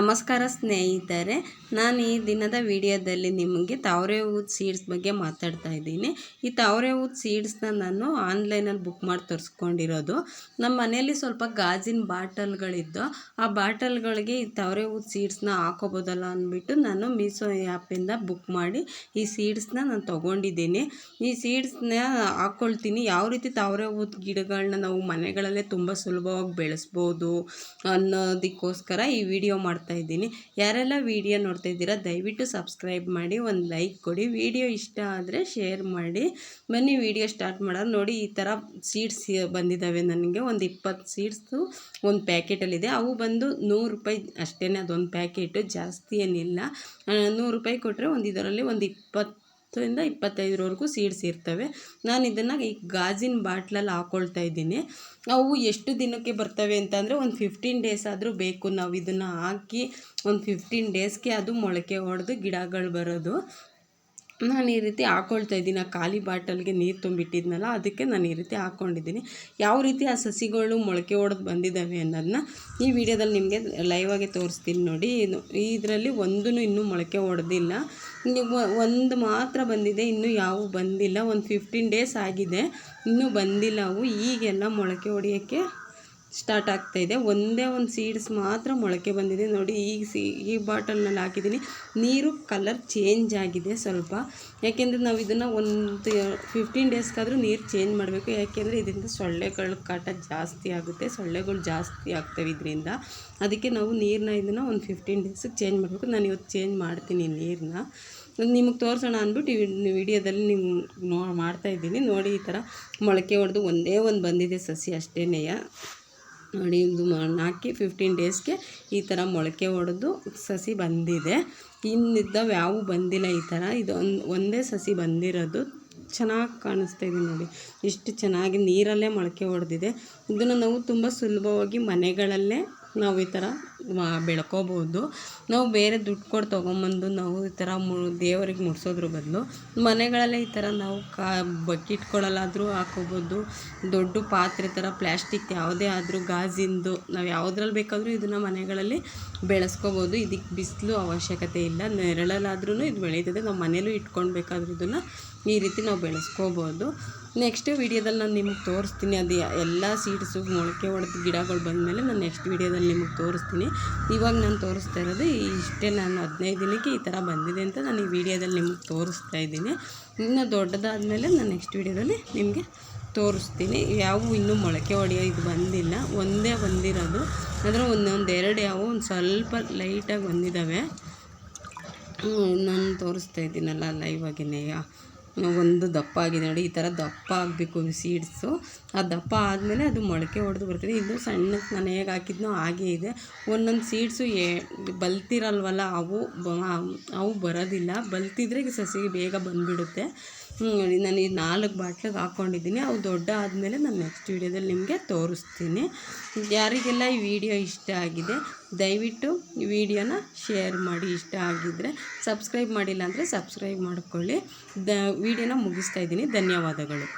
ನಮಸ್ಕಾರ ಸ್ನೇಹಿತರೆ, ನಾನು ಈ ದಿನದ ವಿಡಿಯೋದಲ್ಲಿ ನಿಮಗೆ ತಾವರೆ ಹೂದ್ ಸೀಡ್ಸ್ ಬಗ್ಗೆ ಮಾತಾಡ್ತಾ ಇದ್ದೀನಿ. ಈ ತಾವರೆ ಹೂದ್ ಸೀಡ್ಸ್ನ ನಾನು ಆನ್ಲೈನಲ್ಲಿ ಬುಕ್ ಮಾಡಿ ತರಿಸ್ಕೊಂಡಿರೋದು. ನಮ್ಮ ಮನೆಯಲ್ಲಿ ಸ್ವಲ್ಪ ಗಾಜಿನ ಬಾಟಲ್ಗಳಿದ್ದು, ಆ ಬಾಟಲ್ಗಳಿಗೆ ಈ ತಾವರೆ ಹೂದ್ ಸೀಡ್ಸ್ನ ಹಾಕೋಬೋದಲ್ಲ ಅಂದ್ಬಿಟ್ಟು ನಾನು ಮೀಸೋ ಆ್ಯಪಿಂದ ಬುಕ್ ಮಾಡಿ ಈ ಸೀಡ್ಸ್ನ ನಾನು ತೊಗೊಂಡಿದ್ದೀನಿ. ಈ ಸೀಡ್ಸ್ನ ಹಾಕ್ಕೊಳ್ತೀನಿ ಯಾವ ರೀತಿ ತಾವರೆ ಹೂದ್ ಗಿಡಗಳನ್ನ ನಾವು ಮನೆಗಳಲ್ಲೇ ತುಂಬ ಸುಲಭವಾಗಿ ಬೆಳೆಸ್ಬೋದು ಅನ್ನೋದಕ್ಕೋಸ್ಕರ ಈ ವಿಡಿಯೋ ಮಾಡ್ತಾ ಇದ್ದೀನಿ. ಯಾರೆಲ್ಲ ವಿಡಿಯೋ ನೋಡ್ತಾ ಇದ್ದೀರಾ, ದಯವಿಟ್ಟು ಸಬ್ಸ್ಕ್ರೈಬ್ ಮಾಡಿ, ಒಂದು ಲೈಕ್ ಕೊಡಿ. ವಿಡಿಯೋ ಇಷ್ಟ ಆದರೆ ಶೇರ್ ಮಾಡಿ. ಬನ್ನಿ, ವಿಡಿಯೋ ಸ್ಟಾರ್ಟ್ ಮಾಡೋದು ನೋಡಿ, ಈ ಥರ ಸೀಡ್ಸ್ ಬಂದಿದ್ದಾವೆ ನನಗೆ. ಒಂದು ಇಪ್ಪತ್ತು ಸೀಡ್ಸು ಒಂದು ಪ್ಯಾಕೆಟಲ್ಲಿದೆ. ಅವು ಬಂದು ನೂರು ರೂಪಾಯಿ ಅಷ್ಟೇ ಅದೊಂದು ಪ್ಯಾಕೆಟು. ಜಾಸ್ತಿ ಏನಿಲ್ಲ. ನೂರು ರೂಪಾಯಿ ಕೊಟ್ಟರೆ ಒಂದು ಇದರಲ್ಲಿ ಒಂದು ಇಪ್ಪತ್ತು ಹತ್ತರಿಂದ ಇಪ್ಪತ್ತೈದರವರೆಗೂ ಸೀಡ್ಸ್ ಇರ್ತವೆ. ನಾನು ಇದನ್ನು ಈ ಗಾಜಿನ ಬಾಟ್ಲಲ್ಲಿ ಹಾಕ್ಕೊಳ್ತಾ ಇದ್ದೀನಿ. ಅವು ಎಷ್ಟು ದಿನಕ್ಕೆ ಬರ್ತವೆ ಅಂತಂದರೆ ಒಂದು ಫಿಫ್ಟೀನ್ ಡೇಸ್ ಆದರೂ ಬೇಕು. ನಾವು ಇದನ್ನು ಹಾಕಿ ಒಂದು ಫಿಫ್ಟೀನ್ ಡೇಸ್ಗೆ ಅದು ಮೊಳಕೆ ಹೊಡೆದು ಗಿಡಗಳು ಬರೋದು. ನಾನು ಈ ರೀತಿ ಹಾಕೊಳ್ತಾ ಇದ್ದೀನಿ. ಆ ಖಾಲಿ ಬಾಟಲ್ಗೆ ನೀರು ತುಂಬಿಟ್ಟಿದ್ನಲ್ಲ, ಅದಕ್ಕೆ ನಾನು ಈ ರೀತಿ ಹಾಕ್ಕೊಂಡಿದ್ದೀನಿ ಯಾವ ರೀತಿ ಆ ಸಸಿಗಳು ಮೊಳಕೆ ಹೊಡೆದು ಬಂದಿದ್ದಾವೆ ಅನ್ನೋದನ್ನ ಈ ವಿಡಿಯೋದಲ್ಲಿ ನಿಮಗೆ ಲೈವಾಗೆ ತೋರಿಸ್ತೀನಿ ನೋಡಿ. ಇದರಲ್ಲಿ ಒಂದೂ ಇನ್ನೂ ಮೊಳಕೆ ಹೊಡೆದಿಲ್ಲ ಒಂದು ಮಾತ್ರ ಬಂದಿದೆ, ಇನ್ನೂ ಯಾವು ಬಂದಿಲ್ಲ. ಒಂದು ಫಿಫ್ಟೀನ್ ಡೇಸ್ ಆಗಿದೆ, ಇನ್ನೂ ಬಂದಿಲ್ಲ ಅವು. ಈಗೆಲ್ಲ ಮೊಳಕೆ ಹೊಡೆಯೋಕ್ಕೆ ಸ್ಟಾರ್ಟ್ ಆಗ್ತಾಯಿದೆ ಒಂದೇ ಒಂದು ಸೀಡ್ಸ್ ಮಾತ್ರ ಮೊಳಕೆ ಬಂದಿದೆ. ನೋಡಿ ಈಗ ಸಿ, ಈ ಬಾಟಲ್ನಲ್ಲಿ ಹಾಕಿದ್ದೀನಿ. ನೀರು ಕಲರ್ ಚೇಂಜ್ ಆಗಿದೆ ಸ್ವಲ್ಪ. ಯಾಕೆಂದರೆ ನಾವು ಇದನ್ನು ಒಂದು ಫಿಫ್ಟೀನ್ ಡೇಸ್ಗಾದರೂ ನೀರು ಚೇಂಜ್ ಮಾಡಬೇಕು. ಯಾಕೆಂದರೆ ಇದರಿಂದ ಸೊಳ್ಳೆಗಳ ಕಾಟ ಜಾಸ್ತಿ ಆಗುತ್ತೆ. ಸೊಳ್ಳೆಗಳು ಜಾಸ್ತಿ ಆಗ್ತವೆ ಇದರಿಂದ. ಅದಕ್ಕೆ ನಾವು ನೀರನ್ನ ಇದನ್ನು ಒಂದು ಫಿಫ್ಟೀನ್ ಡೇಸಿಗೆ ಚೇಂಜ್ ಮಾಡಬೇಕು. ನಾನು ಇವತ್ತು ಚೇಂಜ್ ಮಾಡ್ತೀನಿ ನೀರನ್ನ ನಿಮಗೆ ತೋರಿಸೋಣ ಅಂದ್ಬಿಟ್ಟು ಈ ವಿಡಿಯೋದಲ್ಲಿ ನಿಮ್ಮ ನೋ ಮಾಡ್ತಾಯಿದ್ದೀನಿ ನೋಡಿ, ಈ ಥರ ಮೊಳಕೆ ಹೊಡೆದು ಒಂದೇ ಒಂದು ಬಂದಿದೆ ಸಸಿ ಅಷ್ಟೇನೆಯ ನೋಡಿ ಇದು ಹಾಕಿ ಫಿಫ್ಟೀನ್ ಡೇಸ್ಗೆ ಈ ಥರ ಮೊಳಕೆ ಹೊಡೆದು ಸಸಿ ಬಂದಿದೆ. ಇನ್ನಿದ್ದಾವೆ ಯಾವೂ ಬಂದಿಲ್ಲ ಈ ಥರ ಇದು ಒಂದು, ಒಂದೇ ಸಸಿ ಬಂದಿರೋದು. ಚೆನ್ನಾಗಿ ಕಾಣಿಸ್ತಾ ಇದೆ ನೋಡಿ. ಇಷ್ಟು ಚೆನ್ನಾಗಿ ನೀರಲ್ಲೇ ಮೊಳಕೆ ಹೊಡೆದಿದೆ ಇದನ್ನು ನಾವು ತುಂಬ ಸುಲಭವಾಗಿ ಮನೆಗಳಲ್ಲೇ ನಾವು ಈ ಥರ ಬೆಳ್ಕೋಬೋದು. ನಾವು ಬೇರೆ ದುಡ್ಡು ಕೊಟ್ಟು ತೊಗೊಂಬಂದು ನಾವು ಈ ಥರ ಮು, ದೇವರಿಗೆ ಮುಡ್ಸೋದ್ರ ಬದಲು ಮನೆಗಳಲ್ಲೇ ಈ ಥರ ನಾವು ಕಾ ಬಕೆಟ್ಗಳಲ್ಲಾದರೂ ಹಾಕೋಬೋದು. ದೊಡ್ಡ ಪಾತ್ರೆ ಥರ ಪ್ಲ್ಯಾಸ್ಟಿಕ್ ಯಾವುದೇ ಆದರೂ ಗಾಜಿಂದು ನಾವು ಯಾವುದ್ರಲ್ಲಿ ಬೇಕಾದರೂ ಇದನ್ನು ಮನೆಗಳಲ್ಲಿ ಬೆಳೆಸ್ಕೋಬೋದು. ಇದಕ್ಕೆ ಬಿಸಿಲು ಅವಶ್ಯಕತೆ ಇಲ್ಲ. ನೆರಳಲ್ಲಾದ್ರೂ ಇದು ಬೆಳೀತದೆ. ನಾವು ಮನೇಲೂ ಇಟ್ಕೊಳ್ಬೇಕಾದ್ರೂ ಇದನ್ನು ಈ ರೀತಿ ನಾವು ಬೆಳೆಸ್ಕೋಬೋದು. ನೆಕ್ಸ್ಟ್ ವೀಡಿಯೋದಲ್ಲಿ ನಾನು ನಿಮಗೆ ತೋರಿಸ್ತೀನಿ. ಅದು ಎಲ್ಲ ಸೀಡ್ಸು ಮೊಳಕೆ ಹೊಡೆದು ಗಿಡಗಳು ಬಂದಮೇಲೆ ನಾನು ನೆಕ್ಸ್ಟ್ ವೀಡಿಯೋದಲ್ಲಿ ನಿಮಗೆ ತೋರಿಸ್ತೀನಿ. ಇವಾಗ ನಾನು ತೋರಿಸ್ತಾ ಇರೋದು, ಇಷ್ಟೇ ನಾನು ಹದಿನೈದು ದಿನಕ್ಕೆ ಈ ಥರ ಬಂದಿದೆ ಅಂತ ನಾನು ಈ ವಿಡಿಯೋದಲ್ಲಿ ನಿಮಗೆ ತೋರಿಸ್ತಾ ಇದ್ದೀನಿ. ಇನ್ನು ದೊಡ್ಡದಾದಮೇಲೆ ನಾನು ನೆಕ್ಸ್ಟ್ ವಿಡಿಯೋದಲ್ಲಿ ನಿಮಗೆ ತೋರಿಸ್ತೀನಿ. ಯಾವ ಇನ್ನೂ ಮೊಳಕೆ ಹೊಡೆಯೋ ಇದು ಬಂದಿಲ್ಲ. ಒಂದೇ ಬಂದಿರೋದು. ಆದರೆ ಒಂದೊಂದು ಎರಡು ಯಾವು ಒಂದು ಸ್ವಲ್ಪ ಲೈಟಾಗಿ ಬಂದಿದ್ದಾವೆ ನಾನು ತೋರಿಸ್ತಾ ಇದ್ದೀನಲ್ಲ ಲೈವಾಗಿನೆಯ ಒಂದು ದಪ್ಪ ಆಗಿದೆ ನೋಡಿ, ಈ ಥರ ದಪ್ಪ ಆಗಬೇಕು ಸೀಡ್ಸು ಆ ದಪ್ಪ ಆದಮೇಲೆ ಅದು ಮೊಳಕೆ ಹೊಡೆದು ಬರ್ತದೆ. ಇದು ಸಣ್ಣ ನಾನು ಹೇಗೆ ಹಾಕಿದ್ನೋ ಹಾಗೇ ಇದೆ. ಒಂದೊಂದು ಸೀಡ್ಸು ಏ ಬಲ್ತಿರಲ್ವಲ್ಲ, ಅವು ಅವು ಬರೋದಿಲ್ಲ. ಬಲ್ತಿದ್ರೆ ಸಸಿ ಬೇಗ ಬಂದುಬಿಡುತ್ತೆ. ನಾನು ಈ ನಾಲ್ಕು ಬಾಟ್ಲಿಗೆ ಹಾಕ್ಕೊಂಡಿದ್ದೀನಿ ಅವು ದೊಡ್ಡ ಆದಮೇಲೆ ನಾನು ನೆಕ್ಸ್ಟ್ ವೀಡಿಯೋದಲ್ಲಿ ನಿಮಗೆ ತೋರಿಸ್ತೀನಿ. ಯಾರಿಗೆಲ್ಲ ಈ ವಿಡಿಯೋ ಇಷ್ಟ ಆಗಿದೆ, ದಯವಿಟ್ಟು ವಿಡಿಯೋನ ಶೇರ್ ಮಾಡಿ. ಇಷ್ಟ ಆಗಿದ್ದರೆ ಸಬ್ಸ್ಕ್ರೈಬ್ ಮಾಡಿಲ್ಲ ಅಂದರೆ ಸಬ್ಸ್ಕ್ರೈಬ್ ಮಾಡಿಕೊಳ್ಳಿ. ದ ವಿಡಿಯೋನ ಮುಗಿಸ್ತಾ ಇದ್ದೀನಿ. ಧನ್ಯವಾದಗಳು.